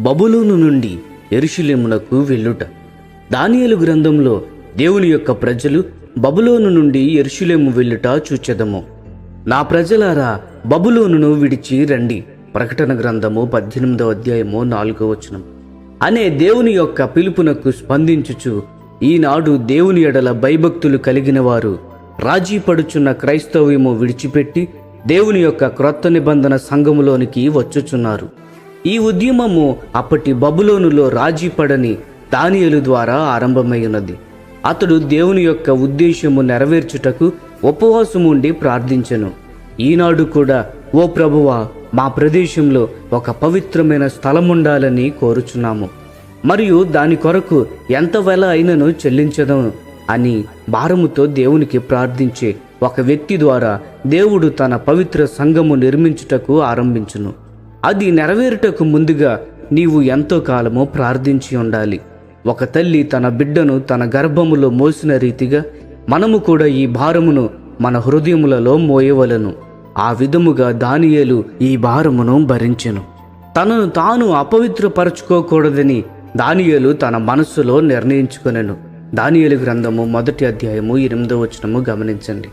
బబులోను నుండి ఎరుషులేమునకు వెళ్ళుట. దానియలు గ్రంథంలో దేవుని యొక్క ప్రజలు బబులోను నుండి ఎరుషులేము వెళ్ళుట చూచెదము. నా ప్రజలారా బబులోనును విడిచి రండి. ప్రకటన గ్రంథము పద్దెనిమిదవ అధ్యాయము నాలుగో వచనం. అనే దేవుని యొక్క పిలుపునకు స్పందించుచు ఈనాడు దేవుని ఎడల భయభక్తులు కలిగిన వారు రాజీ పడుచున్న క్రైస్తవ్యము విడిచిపెట్టి దేవుని యొక్క క్రొత్త నిబంధన సంఘములోనికి వచ్చుచున్నారు. ఈ ఉద్యమము అప్పటి బబులోనులో రాజీ పడని దానియలు ద్వారా ఆరంభమైనది అతడు దేవుని యొక్క ఉద్దేశము నెరవేర్చుటకు ఉపవాసం ఉండి ప్రార్థించెను. ఈనాడు కూడా ఓ ప్రభువా మా ప్రదేశంలో ఒక పవిత్రమైన స్థలం ఉండాలని కోరుచున్నాము. మరియు దాని కొరకు ఎంత వెల అయినను చెల్లించదను అని భారముతో దేవునికి ప్రార్థించే ఒక వ్యక్తి ద్వారా దేవుడు తన పవిత్ర సంఘము నిర్మించుటకు ఆరంభించును. అది నెరవేరుటకు ముందుగా నీవు ఎంతో కాలము ప్రార్థించి ఉండాలి. ఒక తల్లి తన బిడ్డను తన గర్భములో మోసిన రీతిగా మనము కూడా ఈ భారమును మన హృదయములలో మోయవలను. ఆ విధముగా దానియేలు ఈ భారమును భరించెను. తనను తాను అపవిత్రపరచుకోకూడదని దానియేలు తన మనస్సులో నిర్ణయించుకొనెను. దానియేలు గ్రంథము మొదటి అధ్యాయము ఎనిమిదో వచనము గమనించండి.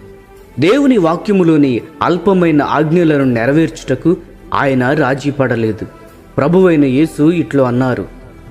దేవుని వాక్యములోని అల్పమైన ఆజ్ఞలను నెరవేర్చుటకు ఆయన రాజీ పడలేదు. ప్రభువైన యేసు ఇట్లు అన్నారు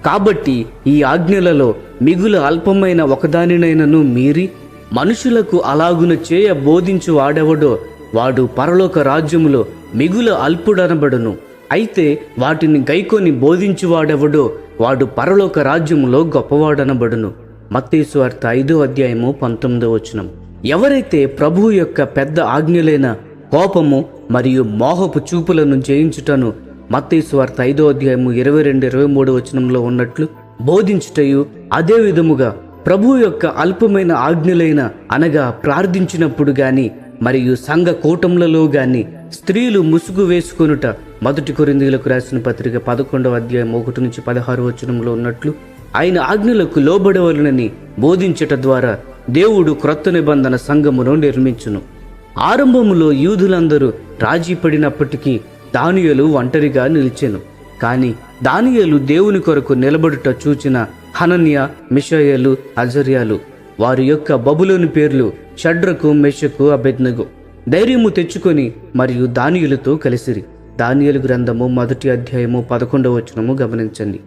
కాబట్టి ఈ ఆజ్ఞలలో మిగులు అల్పమైన ఒకదానినైనను మీరి మనుషులకు అలాగున చేయ బోధించు వాడెవడో వాడు పరలోక రాజ్యములో మిగులు అల్పుడనబడును. అయితే వాటిని గైకొని బోధించువాడెవడో వాడు పరలోక రాజ్యములో గొప్పవాడనబడును. మత్తేసు వార్త ఐదో అధ్యాయము పంతొమ్మిదో వచనం. ఎవరైతే ప్రభువు యొక్క పెద్ద ఆజ్ఞలైన కోపము మరియు మోహపు చూపులను జయించుటను మత్తేశ్వార్త ఐదో అధ్యాయము ఇరవై రెండు ఇరవై మూడు వచనంలో ఉన్నట్లు బోధించుటయు అదే విధముగా ప్రభు యొక్క అల్పమైన ఆజ్ఞలైన అనగా ప్రార్థించినప్పుడు గాని మరియు సంఘ కూటములలో గాని స్త్రీలు ముసుగు వేసుకొనుట మొదటి కొరిందీలకు రాసిన పత్రిక పదకొండవ అధ్యాయం ఒకటి నుంచి పదహారు వచనంలో ఉన్నట్లు ఆయన ఆజ్ఞలకు లోబడవలనని బోధించట ద్వారా దేవుడు క్రొత్త నిబంధన సంఘమును నిర్మించును. ఆరంభములో యూదులందరూ రాజీ పడినప్పటికీ దానియలు ఒంటరిగా నిలిచెను. కానీ దానియలు దేవుని కొరకు నిలబడుట చూచిన హనన్య మిషయలు అజర్యాలు వారి యొక్క బబులోని పేర్లు షడ్రకు మెషకు అబెద్నగు. ధైర్యము తెచ్చుకొని మరియు దానియులతో కలిసిరి. దానియలు గ్రంథము మొదటి అధ్యాయము పదకొండవ వచనము గమనించండి.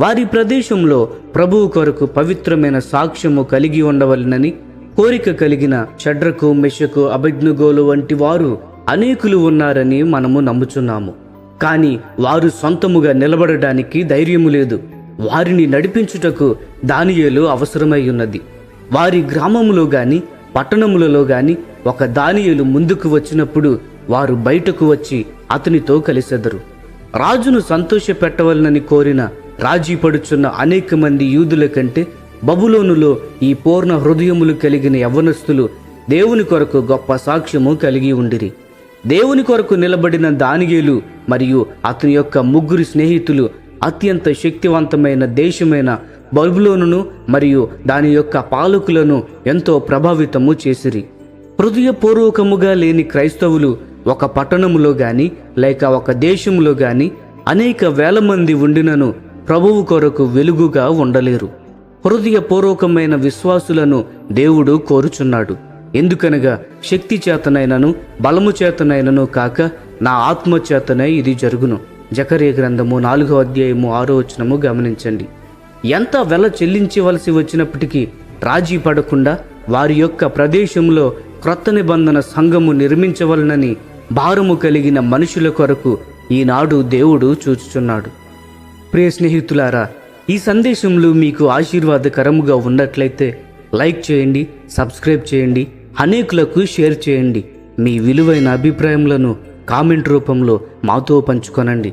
వారి ప్రదేశంలో ప్రభువు కొరకు పవిత్రమైన సాక్ష్యము కలిగి ఉండవలనని కోరిక కలిగిన షడ్రకు మెషకు అభిజ్ఞగోలు వంటి వారు అనేకులు ఉన్నారని మనము నమ్ముచున్నాము. కానీ వారు సొంతముగా నిలబడడానికి ధైర్యము లేదు. వారిని నడిపించుటకు దానియేలు అవసరమై ఉన్నది వారి గ్రామములో గాని పట్టణములలో గాని ఒక దానియేలు ముందుకు వచ్చినప్పుడు వారు బయటకు వచ్చి అతనితో కలిసెదరు. రాజును సంతోషపెట్టవలనని కోరిన రాజీ పడుచున్న అనేక మంది యూదుల కంటే బబులోనులో ఈ పూర్ణ హృదయములు కలిగిన యవ్వనస్తులు దేవుని కొరకు గొప్ప సాక్ష్యము కలిగి ఉండిరి. దేవుని కొరకు నిలబడిన దానిగేలు మరియు అతని యొక్క ముగ్గురు స్నేహితులు అత్యంత శక్తివంతమైన దేశమైన బబులోనును మరియు దాని యొక్క పాలకులను ఎంతో ప్రభావితము చేసిరి. హృదయపూర్వకముగా లేని క్రైస్తవులు ఒక పట్టణములో గాని లేక ఒక దేశములో గాని అనేక వేల మంది ఉండినను ప్రభువు కొరకు వెలుగుగా ఉండలేరు. హృదయపూర్వకమైన విశ్వాసులను దేవుడు కోరుచున్నాడు. ఎందుకనగా శక్తి చేతనైనను బలము చేతనైనను కాక నా ఆత్మ చేతనే ఇది జరుగును. జకరే గ్రంథము నాలుగో అధ్యాయము ఆరో వచనము గమనించండి. ఎంత వెల చెల్లించవలసి వచ్చినప్పటికీ రాజీ పడకుండా వారి యొక్క ప్రదేశంలో క్రొత్త నిబంధన సంఘము నిర్మించవలనని భారము కలిగిన మనుషుల కొరకు ఈనాడు దేవుడు చూచుచున్నాడు. ప్రియ స్నేహితులారా ఈ సందేశంలో మీకు ఆశీర్వాదకరముగా ఉన్నట్లయితే లైక్ చేయండి సబ్స్క్రైబ్ చేయండి అనేకులకు షేర్ చేయండి. మీ విలువైన అభిప్రాయములను కామెంట్ రూపంలో మాతో పంచుకొనండి.